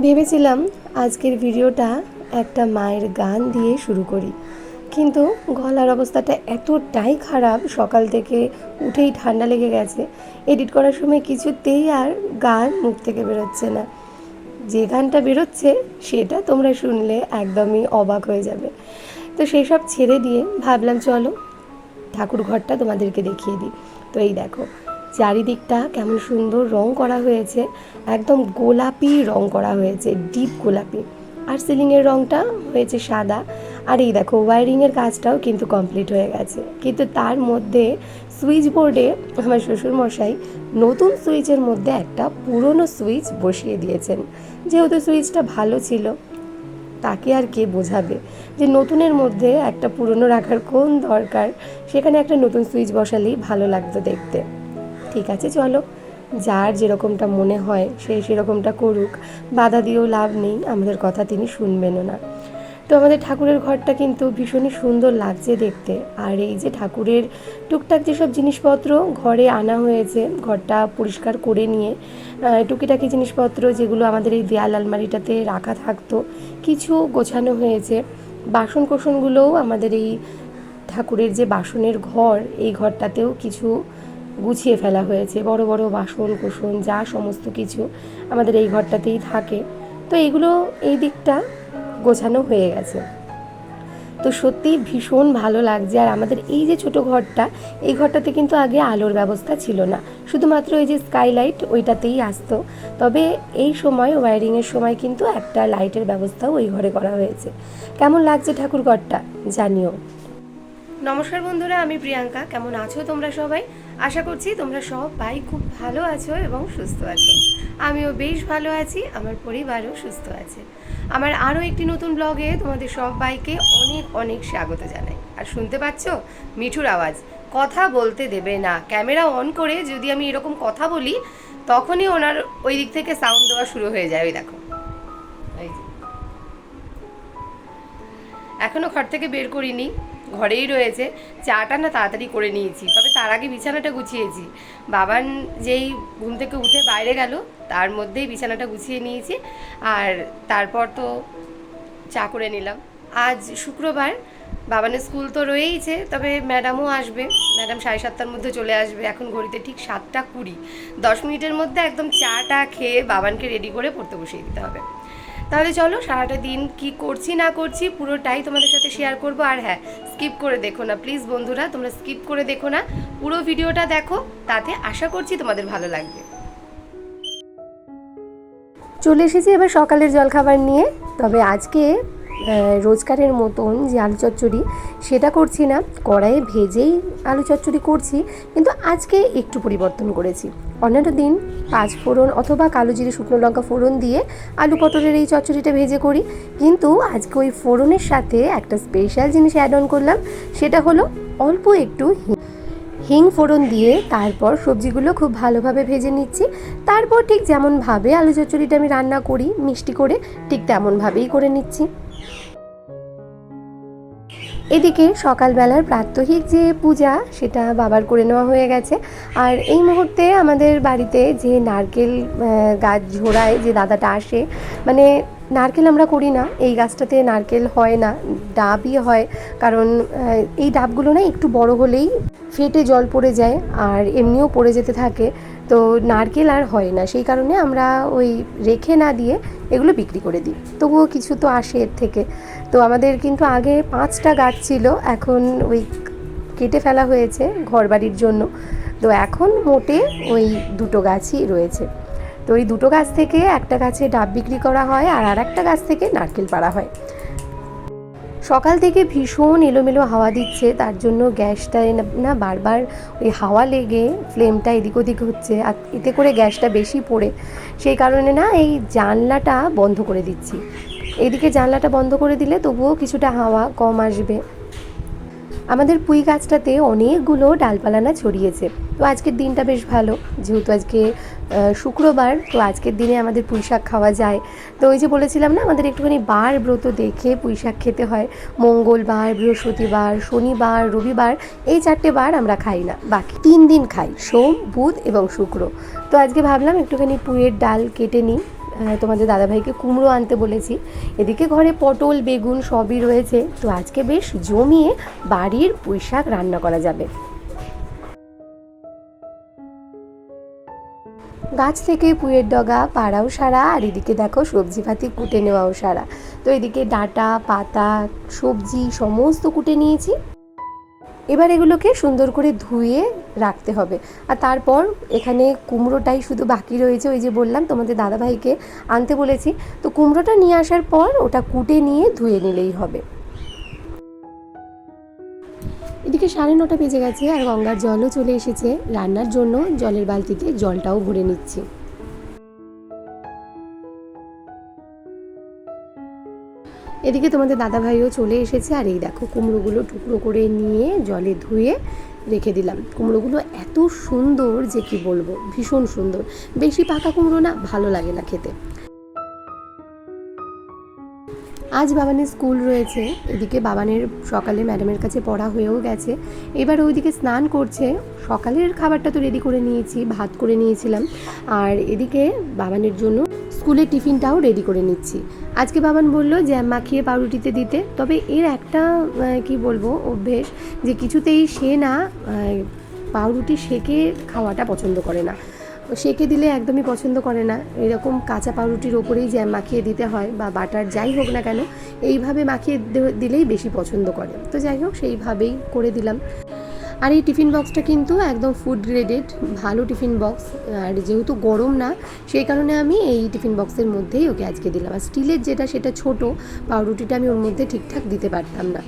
ভেবেছিলাম আজকের ভিডিওটা একটা মায়ের গান দিয়ে শুরু করি। কিন্তু গলার অবস্থাটা এতটাই খারাপ, সকাল থেকে উঠেই ঠান্ডা লেগে গেছে। এডিট করার সময় কিছুতেই আর গান মুখ থেকে বেরোচ্ছে না। যে গানটা বেরোচ্ছে, সেটা তোমরা শুনলে একদমই অবাক হয়ে যাবে। তো সেই সব ছেড়ে দিয়ে ভাবলাম, চলো ঠাকুর ঘরটা তোমাদেরকে দেখিয়ে দিই। তো এই দেখো চারিদিকটা কেমন সুন্দর রং করা হয়েছে, একদম গোলাপি রং করা হয়েছে ডিপ গোলাপি। আর সিলিংয়ের রংটা হয়েছে সাদা। আর এই দেখো ওয়ারিংয়ের কাজটাও কিন্তু কমপ্লিট হয়ে গেছে। কিন্তু তার মধ্যে সুইচ বোর্ডে আমার শ্বশুরমশাই নতুন সুইচের মধ্যে একটা পুরনো সুইচ বসিয়ে দিয়েছেন। যেহেতু সুইচটা ভালো ছিল, তাকে আর কে বোঝাবে যে নতুনের মধ্যে একটা পুরনো রাখার কোন দরকার? সেখানে একটা নতুন সুইচ বসালেই ভালো লাগতো দেখতে। ঠিক আছে, চলো। যার যেরকমটা মনে হয়, সে সেরকমটা করুক। বাধা দিয়েও লাভ নেই, আমাদের কথা তিনি শুনবেনও না। তো আমাদের ঠাকুরের ঘরটা কিন্তু ভীষণই সুন্দর লাগছে দেখতে। আর এই যে ঠাকুরের টুকটাক যেসব জিনিসপত্র ঘরে আনা হয়েছে, ঘরটা পরিষ্কার করে নিয়ে টুকিটাকি জিনিসপত্র যেগুলো আমাদের এই দেয়াল আলমারিটাতে রাখা থাকতো, কিছু গোছানো হয়েছে। বাসন কোসনগুলোও আমাদের এই ঠাকুরের যে বাসনের ঘর, এই ঘরটাতেও কিছু গুছিয়ে ফেলা হয়েছে। বড় বড় বাসন কোসন, যা সমস্ত কিছু আমাদের এই ঘরটাতেই থাকে। তো এইগুলো এই দিকটা গোছানো হয়ে গেছে। তো সত্যিই ভীষণ ভালো লাগছে। আর আমাদের এই যে ছোট ঘরটা, এই ঘরটাতে কিন্তু আগে আলোর ব্যবস্থা ছিল না। শুধুমাত্র এই যে স্কাইলাইট ওইটাতেই আসতো। তবে এই সময় ওয়ারিংয়ের সময় কিন্তু একটা লাইটের ব্যবস্থাও ওই ঘরে করা হয়েছে। কেমন লাগছে ঠাকুর ঘরটা? জানিও। নমস্কার বন্ধুরা, আমি প্রিয়াঙ্কা। কেমন আছো তোমরা সবাই? আশা করছি তোমরা সবাই খুব ভালো আছো এবং সুস্থ আছো। আমিও বেশ ভালো আছি, আমার পরিবারও সুস্থ আছে। আমার আরও একটি নতুন ব্লগে তোমাদের সবাইকে অনেক অনেক স্বাগত জানাই। আর শুনতে পাচ্ছ? মিঠুর আওয়াজ। কথা বলতে দেবে না। ক্যামেরা অন করে যদি আমি এরকম কথা বলি, তখনই ওনার ওই দিক থেকে সাউন্ড দেওয়া শুরু হয়ে যায়, ওই দেখো। এখনও ঘর থেকে বের করিনি। ঘরেই রয়েছে। চাটা না তাড়াতাড়ি করে নিয়েছি। তবে তার আগে বিছানাটা গুছিয়েছি। বাবান যেই ঘুম থেকে উঠে বাইরে গেল, তার মধ্যেই বিছানাটা গুছিয়ে নিয়েছি। আর তারপর তো চা করে নিলাম। আজ শুক্রবার, বাবানের স্কুল তো রয়েইছে, তবে ম্যাডামও আসবে। ম্যাডাম সাড়ে সাতটার মধ্যে চলে আসবে। এখন ঘড়িতে ঠিক সাতটা কুড়ি। দশ মিনিটের মধ্যে একদম চাটা খেয়ে বাবানকে রেডি করে পড়তে বসিয়ে দিতে হবে। তাহলে চলো সারাটা দিন কি করছি না করছি পুরোটাই তোমাদের সাথে শেয়ার করব। আর হ্যাঁ স্কিপ করে দেখো না প্লিজ বন্ধুরা, তোমরা স্কিপ করে দেখো না। পুরো ভিডিওটা দেখো, তাতে আশা করছি তোমাদের ভালো লাগবে। চলে এসেছি এবার সকালের জলখাবার নিয়ে, তবে আজকে রোজকারের মতন যে আলু চচ্চড়ি, সেটা করছি না। কড়াইয়ে ভেজেই আলু চচ্চড়ি করছি, কিন্তু আজকে একটু পরিবর্তন করেছি। অন্যান্য দিন পাঁচ ফোড়ন অথবা কালো জিরে, শুকনো লঙ্কা ফোড়ন দিয়ে আলু পটলের এই চচ্চড়িটা ভেজে করি। কিন্তু আজকে ওই ফোড়নের সাথে একটা স্পেশাল জিনিস অ্যাড অন করলাম, সেটা হলো অল্প একটু হিং। হিং ফোড়ন দিয়ে তারপর সবজিগুলো খুব ভালোভাবে ভেজে নিচ্ছি। তারপর ঠিক যেমনভাবে আলু চচ্চড়িটা আমি রান্না করি, মিষ্টি করে, ঠিক তেমনভাবেই করে নিচ্ছি। এদিকে সকালবেলার প্রাত্যহিক যে পূজা, সেটা বাবার করে নেওয়া হয়ে গেছে। আর এই মুহূর্তে আমাদের বাড়িতে যে নারকেল গাছ ঝোড়ায় যে দাদাটা আসে মানে নারকেল আমরা করি না। এই গাছটাতে নারকেল হয় না, ডাবই হয়। কারণ এই ডাবগুলো না একটু বড় হলেই ফেটে জল পড়ে যায়, আর এমনিও পড়ে যেতে থাকে। তো নারকেল আর হয় না। সেই কারণে আমরা ওই রেখে না দিয়ে এগুলো বিক্রি করে দিই। তবুও কিছু তো আসে এর থেকে। তো আমাদের কিন্তু আগে পাঁচটা গাছ ছিল, এখন ওই কেটে ফেলা হয়েছে ঘরবাড়ির জন্য। তো এখন মোটে ওই দুটো গাছই রয়েছে। তো ওই দুটো গাছ থেকে একটা গাছে ডাব বিক্রি করা হয় আর আর একটা গাছ থেকে নারকেল পাড়া হয়। সকাল থেকে ভীষণ এলোমেলো হাওয়া দিচ্ছে, তার জন্য গ্যাসটা না- বারবার ওই হাওয়া লেগে ফ্লেমটা এদিক ওদিক হচ্ছে, আর এতে করে গ্যাসটা বেশি পড়ে। সেই কারণে না এই জানলাটা বন্ধ করে দিচ্ছি। এদিকে জানলাটা বন্ধ করে দিলে তবুও কিছুটা হাওয়া কম আসবে। আমাদের পুঁই গাছটাতে অনেকগুলো ডালপালানা ছড়িয়েছে। তো আজকের দিনটা বেশ ভালো, যেহেতু আজকে শুক্রবার তো আজকের দিনে আমাদের পুঁই শাক খাওয়া যায়। তো ওই যে বলেছিলাম না, আমাদের একটুখানি বার ব্রত দেখে পুঁই শাক খেতে হয়। মঙ্গলবার, বৃহস্পতিবার, শনিবার, রবিবার, এই চারটে বার আমরা খাই না। বাকি তিন দিন খাই, সোম, বুধ এবং শুক্র। তো আজকে ভাবলাম একটুখানি পুঁইয়ের ডাল কেটে নিই। তোমাদের দাদাভাইকে কুমড়ো আনতে বলেছি। এদিকে ঘরে পটল, বেগুন সবই রয়েছে। তো আজকে বেশ জমিয়ে বাড়ির পুঁই শাক রান্না করা যাবে। গাছ থেকে পুয়ের ডগা, পাড়াও সারা, আর এদিকে দেখো সবজি পাতি কুটে নেওয়াও সারা। তো এদিকে ডাটা, পাতা, সবজি সমস্ত কুটে নিয়েছি। এবার এগুলোকে সুন্দর করে ধুয়ে রাখতে হবে। আর তারপর এখানে কুমড়োটাই শুধু বাকি রয়েছে, ওই যে বললাম তোমাদের দাদাভাইকে আনতে বলেছি। তো কুমড়োটা নিয়ে আসার পর ওটা কুটে নিয়ে ধুয়ে নিলেই হবে। এদিকে সাড়ে নটা বেজে গেছে আর গঙ্গার জলও চলে এসেছে। রান্নার জন্য জলের বালতিতে জলটাও ভরে নিচ্ছি। এদিকে তোমাদের দাদাভাইও চলে এসেছে আর এই দেখো কুমড়োগুলো টুকরো করে নিয়ে জলে ধুয়ে রেখে দিলাম। কুমড়োগুলো এত সুন্দর যে কি বলব, ভীষণ সুন্দর। বেশি পাকা কুমড়ো না, ভালো লাগে না খেতে। আজ বাবানের স্কুল রয়েছে, এদিকে বাবানের সকালে ম্যাডামের কাছে পড়া হয়েও গেছে। এবার ওইদিকে স্নান করছে, সকালের খাবারটা তো রেডি করে নিয়েছি, ভাত করে নিয়েছিলাম। আর এদিকে বাবানের জন্য স্কুলের টিফিনটাও রেডি করে নিচ্ছি। আজকে বাবান বলল জ্যাম মাখিয়ে পাউরুটিতে দিতে। তবে এর একটা কি বলব, অভ্যেস যে কিছুতেই সে না পাউরুটি সেকে খাওয়াটা পছন্দ করে না। সেকে দিলে একদমই পছন্দ করে না। এরকম কাঁচা পাউরুটির ওপরেই জ্যাম মাখিয়ে দিতে হয় বা বাটার যাই হোক না কেন, এইভাবে মাখিয়ে দিলেই বেশি পছন্দ করে। তো যাই হোক, সেইভাবেই করে দিলাম। আর এই টিফিন বক্সটা কিন্তু একদম ফুড গ্রেডেড ভালো টিফিন বক্স। আর যেহেতু গরম না, সেই কারণে আমি এই টিফিন বক্সের মধ্যেই ওকে আজকে দিলাম। আর স্টিলের যেটা, সেটা ছোট, পাউরুটিটা আমি ওর মধ্যে ঠিকঠাক দিতে পারতাম না।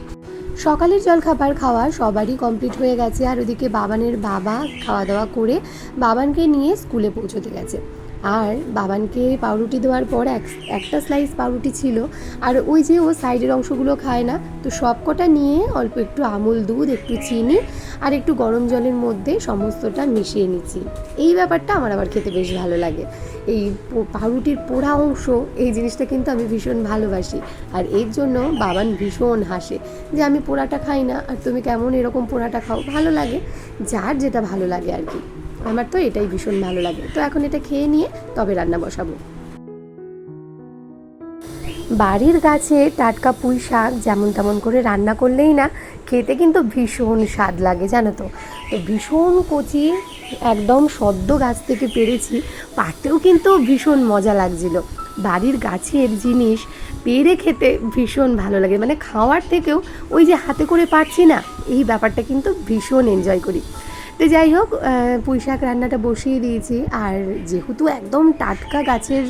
সকালের জলখাবার খাওয়া সবারই কমপ্লিট হয়ে গেছে। আর ওদিকে বাবানের বাবা খাওয়া দাওয়া করে বাবানকে নিয়ে স্কুলে পৌঁছতে গেছে। আর বাবানকে পাউরুটি দেওয়ার পর এক, একটা স্লাইস পাউরুটি ছিল। আর ওই যে ও সাইডের অংশগুলো খায় না, তো সবকটা নিয়ে অল্প একটু আমুল দুধ, একটু চিনি আর একটু গরম জলের মধ্যে সমস্তটা মিশিয়ে নিচ্ছি। এই ব্যাপারটা আমার আবার খেতে বেশ ভালো লাগে। এই পাউরুটির পোড়া অংশ, এই জিনিসটা কিন্তু আমি ভীষণ ভালোবাসি। আর এর জন্য বাবান ভীষণ হাসে যে, আমি পোড়াটা খাই না, আর তুমি কেমন এরকম পোড়াটা খাও? ভালো লাগে, যার যেটা ভালো লাগে আর কি। আমার তো এটাই ভীষণ ভালো লাগে। তো এখন এটা খেয়ে নিয়ে তবে রান্না বসাবো। বাড়ির গাছে টাটকা পুঁই শাক যেমন তেমন করে রান্না করলেই না খেতে কিন্তু ভীষণ স্বাদ লাগে, জানো তো। তো ভীষণ কচি, একদম সদ্য গাছ থেকে পেরেছি পাতেও কিন্তু ভীষণ মজা লাগছিল। বাড়ির গাছের জিনিস পেরে খেতে ভীষণ ভালো লাগে মানে খাওয়ার থেকেও ওই যে হাতে করে পারছি না, এই ব্যাপারটা কিন্তু ভীষণ এনজয় করি। তো যাই হোক পুঁই শাক রান্নাটা বসিয়ে দিয়েছি। আর যেহেতু একদম টাটকা গাছের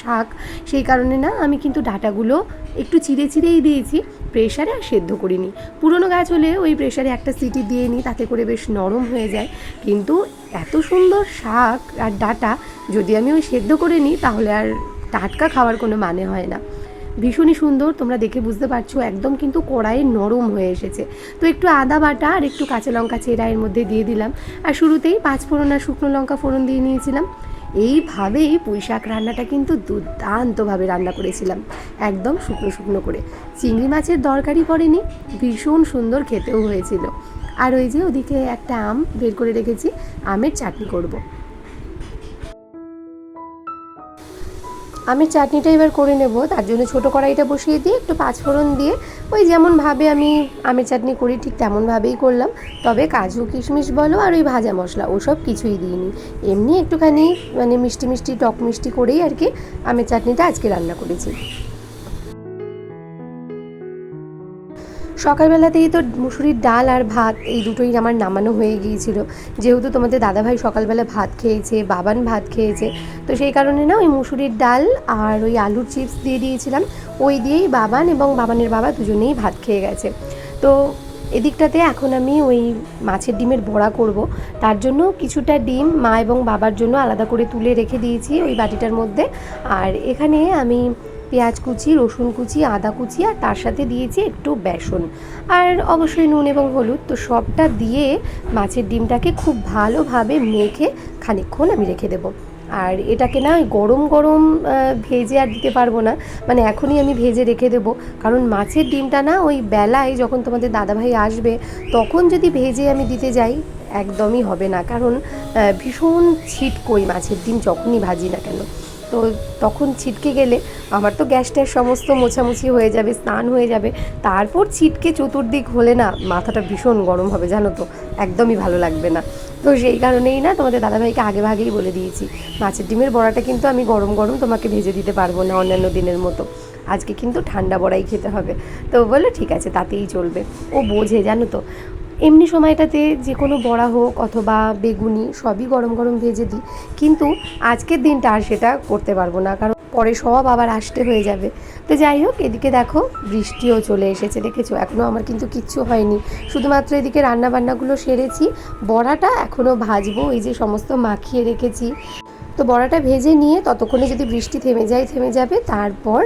শাক, সেই কারণে না আমি কিন্তু ডাটাগুলো একটু চিড়ে চিড়েই দিয়েছি। প্রেশারে আর সেদ্ধ করিনি। পুরনো গাছ হলে ওই প্রেশারে একটা সিটি দিয়ে নিই, তাতে করে বেশ নরম হয়ে যায়। কিন্তু এত সুন্দর শাক আর ডাটা, যদি আমি ওই সেদ্ধ করে নিই, তাহলে আর টাটকা খাওয়ার কোনো মানে হয় না। ভীষণই সুন্দর, তোমরা দেখে বুঝতে পারছ, একদম কিন্তু কড়াইয়ে নরম হয়ে এসেছে। তো একটু আদা বাটা আর একটু কাঁচা লঙ্কা চেরা এর মধ্যে দিয়ে দিলাম। আর শুরুতেই পাঁচ ফোড়ন আর শুকনো লঙ্কা ফোড়ন দিয়ে নিয়েছিলাম। এইভাবেই পুঁই শাক রান্নাটা কিন্তু দুর্দান্তভাবে রান্না করেছিলাম, একদম শুকনো শুকনো করে। চিংড়ি মাছের দরকারই পড়েনি ভীষণ সুন্দর খেতেও হয়েছিল। আর ওই যে ওদিকে একটা আম বের করে রেখেছি, আমের চাটনি করব। আমের চাটনিটা এবার করে নেব, তার জন্য ছোটো কড়াইটা বসিয়ে দিয়ে একটু পাঁচফোড়ন দিয়ে ওই যেমনভাবে আমি আমের চাটনি করি ঠিক তেমনভাবেই করলাম। তবে কাজু, কিশমিশ বলো আর ওই ভাজা মশলা, ওসব কিছুই দিইনি। এমনি একটুখানি মানে মিষ্টি মিষ্টি, টক মিষ্টি করেই আর কি আমের চাটনিটা আজকে রান্না করেছি। সকালবেলাতেই তো মুসুরির ডাল আর ভাত এই দুটোই আমার নামানো হয়ে গিয়েছিল। যেহেতু তোমাদের দাদাভাই সকালবেলা ভাত খেয়েছে, বাবান ভাত খেয়েছে, তো সেই কারণে না ওই মুসুরির ডাল আর ওই আলুর চিপস দিয়ে দিয়েছিলাম। ওই দিয়েই বাবান এবং বাবানের বাবা দুজনেই ভাত খেয়ে গেছে। তো এদিকটাতে এখন আমি ওই মাছের ডিমের বড়া করব। তার জন্য কিছুটা ডিম মা এবং বাবার জন্য আলাদা করে তুলে রেখে দিয়েছি ওই বাটিটার মধ্যে। আর এখানে আমি পেঁয়াজ কুচি, রসুন কুচি, আদা কুচি আর তার সাথে দিয়েছি একটু বেসন। আর অবশ্যই নুন এবং হলুদ, তো সবটা দিয়ে মাছের ডিমটাকে খুব ভালোভাবে মেখে খানিকক্ষণ আমি রেখে দেবো। আর এটাকে না গরম গরম ভেজে আর দিতে পারব না। মানে এখনই আমি ভেজে রেখে দেবো। কারণ মাছের ডিমটা না ওই বেলায় যখন তোমাদের দাদাভাই আসবে, তখন যদি ভেজে আমি দিতে যাই, একদমই হবে না। কারণ ভীষণ ছিটকোই মাছের ডিম, যখনই ভাজি না কেন। তো তখন ছিটকে গেলে আমার তো গ্যাসটার সমস্ত মোছামুছি হয়ে যাবে, স্নান হয়ে যাবে। তারপর ছিটকে চতুর্দিক হলে না মাথাটা ভীষণ গরম হবে, জানো তো? একদমই ভালো লাগবে না। তো সেই কারণেই না তোমাদের দাদাভাইকে আগে ভাগেই বলে দিয়েছি, মাছের ডিমের বড়াটা কিন্তু আমি গরম গরম তোমাকে ভেজে দিতে পারব না অন্যান্য দিনের মতো। আজকে কিন্তু ঠান্ডা বড়াই খেতে হবে। তো বলল, ঠিক আছে, তাতেই চলবে। ও বোঝে, জানো তো? এমনি সময়টাতে যে কোনো বড়া হোক অথবা বেগুনি সবই গরম গরম ভেজে দিই। কিন্তু আজকের দিনটা আর সেটা করতে পারব না, কারণ পরে সব আবার আসতে হয়ে যাবে। তো যাই হোক, এদিকে দেখো বৃষ্টিও চলে এসেছে, দেখেছ? এখনও আমার কিন্তু কিচ্ছু হয়নি। শুধুমাত্র এদিকে রান্নাবান্নাগুলো সেরেছি। বড়াটা এখনও ভাজবো, এই যে সমস্ত মাখিয়ে রেখেছি। তো বড়াটা ভেজে নিয়ে ততক্ষণে যদি বৃষ্টি থেমে যায়, থেমে যাবে, তারপর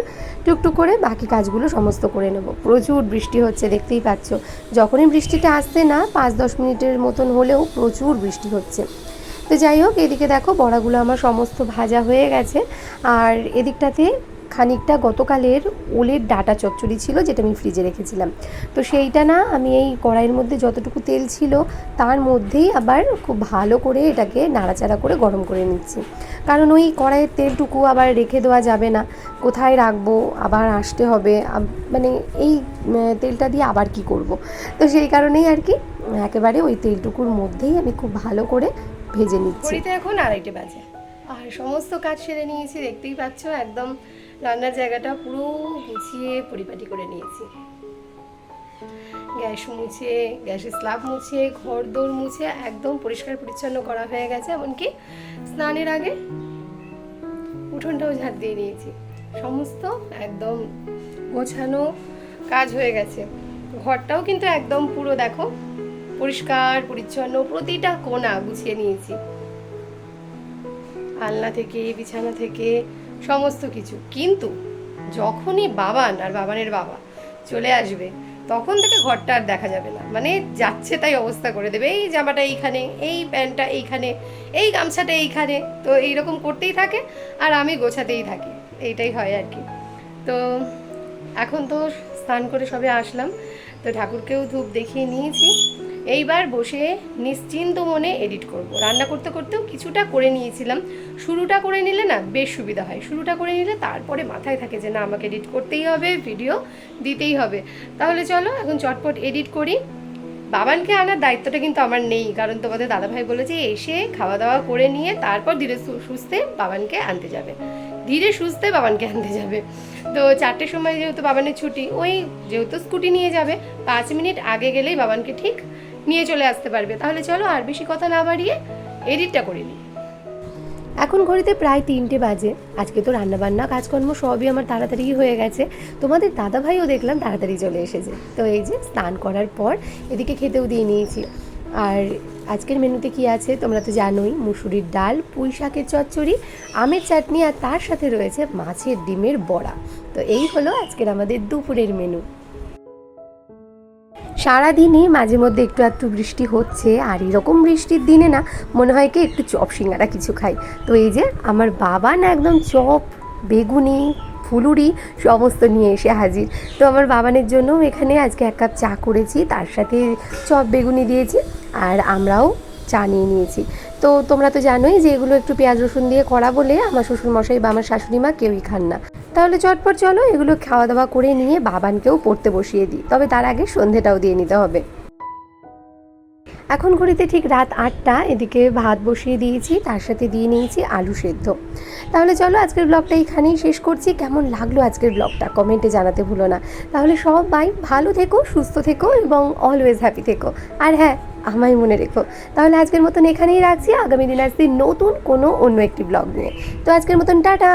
টুকটুক করে বাকি কাজগুলো সমস্ত করে নেব। প্রচুর বৃষ্টি হচ্ছে, দেখতেই পাচ্ছ। যখনই বৃষ্টিটা আসছে না, পাঁচ দশ মিনিটের মতন হলেও প্রচুর বৃষ্টি হচ্ছে। তো যাই হোক, এদিকে দেখো বড়াগুলো আমার সমস্ত ভাজা হয়ে গেছে। আর এদিকটাতে খানিকটা গতকালের ওলের ডাটা চচ্চড়ি ছিল, যেটা আমি ফ্রিজে রেখেছিলাম। তো সেইটা না, আমি এই কড়াইয়ের মধ্যে যতটুকু তেল ছিল, তার মধ্যেই আবার খুব ভালো করে এটাকে নাড়াচাড়া করে গরম করে নিচ্ছি। কারণ ওই কড়াইয়ের তেলটুকু আবার রেখে দেওয়া যাবে না। কোথায় রাখব? আবার আসতে হবে। মানে এই তেলটা দিয়ে আবার কি করব? তো সেই কারণেই আর কি, একেবারে ওই তেলটুকুর মধ্যেই আমি খুব ভালো করে ভেজে নিচ্ছি। এখন আড়াইটে বাজে। আর সমস্ত কাজ সেরে নিয়েছি, দেখতেই পাচ্ছ, একদম রান্নার জায়গাটা পুরো গুছিয়ে পরিপাটি করে নিয়েছি। গ্যাস মুছে, গ্যাসের স্ল্যাব মুছে ঘর দোর মুছে, একদম পরিষ্কার পরিচ্ছন্ন করা হয়ে গেছে। এমনকি স্নানের আগে উঠোনটাও ঝাড় দিয়ে নিয়েছি। সমস্ত একদম গোছানো কাজ হয়ে গেছে। ঘরটাও কিন্তু একদম পুরো দেখো, পরিষ্কার, পরিচ্ছন্ন, প্রতিটা কোণা গুছিয়ে নিয়েছি। আলনা থেকে, বিছানা থেকে, সমস্ত কিছু। কিন্তু যখনই বাবান আর বাবানের বাবা চলে আসবে, তখন থেকে ঘরটা আর দেখা যাবে না। মানে যাচ্ছে তাই অবস্থা করে দেবে। এই জামাটা এইখানে, এই প্যান্টটা এইখানে, এই গামছাটা এইখানে। তো এইরকম করতেই থাকে আর আমি গোছাতেই থাকি। এইটাই হয় আর কি। তো এখন তো স্নান করে সবে আসলাম। তো ঠাকুরকেও ধূপ দেখিয়ে নিয়েছি। এইবার বসে নিশ্চিন্ত মনে এডিট করব। রান্না করতে করতেও কিছুটা করে নিয়েছিলাম। শুরুটা করে নিলে না বেশ সুবিধা হয়। শুরুটা করে নিলে তারপরে মাথায় থাকে যে না, আমাকে এডিট করতেই হবে ভিডিও দিতেই হবে। তাহলে চলো এখন চটপট এডিট করি। বাবানকে আনার দায়িত্বটা কিন্তু আমার নেই। কারণ তোমাদের দাদাভাই বলেছে, এসে খাওয়া দাওয়া করে নিয়ে তারপর ধীরে সুস্থে বাবানকে আনতে যাবে। ধীরে সুস্থে বাবানকে আনতে যাবে। তো চারটের সময় যেহেতু বাবানের ছুটি, ওই যেহেতু স্কুটি নিয়ে যাবে, পাঁচ মিনিট আগে গেলেই বাবানকে ঠিক নিয়ে চলে আসতে পারবে। তাহলে চলো আর বেশি কথা না বাড়িয়ে এডিটটা করে নিই। এখন ঘড়িতে প্রায় তিনটে বাজে। আজকে তো রান্নাবান্না কাজকর্ম সবই আমার তাড়াতাড়ি হয়ে গেছে। তোমাদের দাদাভাইও দেখলাম তাড়াতাড়ি চলে এসেছে। তো এই যে স্নান করার পর এদিকে খেতেও দিয়ে নিয়েছি। আর আজকের মেনুতে কি আছে তোমরা তো জানোই, মুসুরির ডাল পুঁই শাকের চচ্চড়ি, আমের চাটনি আর তার সাথে রয়েছে মাছের ডিমের বড়া। তো এই হলো আজকের আমাদের দুপুরের মেনু। সারাদিনই মাঝে মধ্যে একটু একটু বৃষ্টি হচ্ছে, আর এরকম বৃষ্টির দিনে না, মনে হয় কি একটু চপ সিঙ্গারা কিছু খাই। তো এই যে আমার বাবা না একদম চপ, বেগুনি, ফুলুরি সমস্ত নিয়ে এসে হাজির। তো আমার বাবানের জন্য এখানে আজকে এক কাপ চা করেছি, তার সাথে চপ, বেগুনি দিয়েছি। আর আমরাও চা নিয়ে নিয়েছি। তো তোমরা তো জানোই যে এগুলো একটু পেঁয়াজ রসুন দিয়ে করা বলে আমার শ্বশুর মশাই বা আমার শাশুড়ি মা কেউই খান না। তাহলে চটপট চলো এগুলো খাওয়া দাওয়া করে নিয়ে বাবানকেও পড়তে বসিয়ে দিই। তবে তার আগে সন্ধেটাও দিয়ে নিতে হবে। এখন ঘড়িতে ঠিক রাত আটটা, এদিকে ভাত বসিয়ে দিয়েছি, তার সাথে দিয়ে নিয়েছি আলু সেদ্ধ। তাহলে চলো আজকের ব্লগটা এইখানেই শেষ করছি। কেমন লাগল আজকের ব্লগটা কমেন্টে জানাতে ভুলো না। তাহলে সবাই ভালো থেকো, সুস্থ থেকো এবং অলওয়েজ হ্যাপি থেকো। আর হ্যাঁ আমায় মনে রেখো। তাহলে আজকের মতন এখানেই রাখছি। আগামী দিন আসছি নতুন কোনো অন্য একটি ব্লগ নিয়ে। তো আজকের মতন টাটা!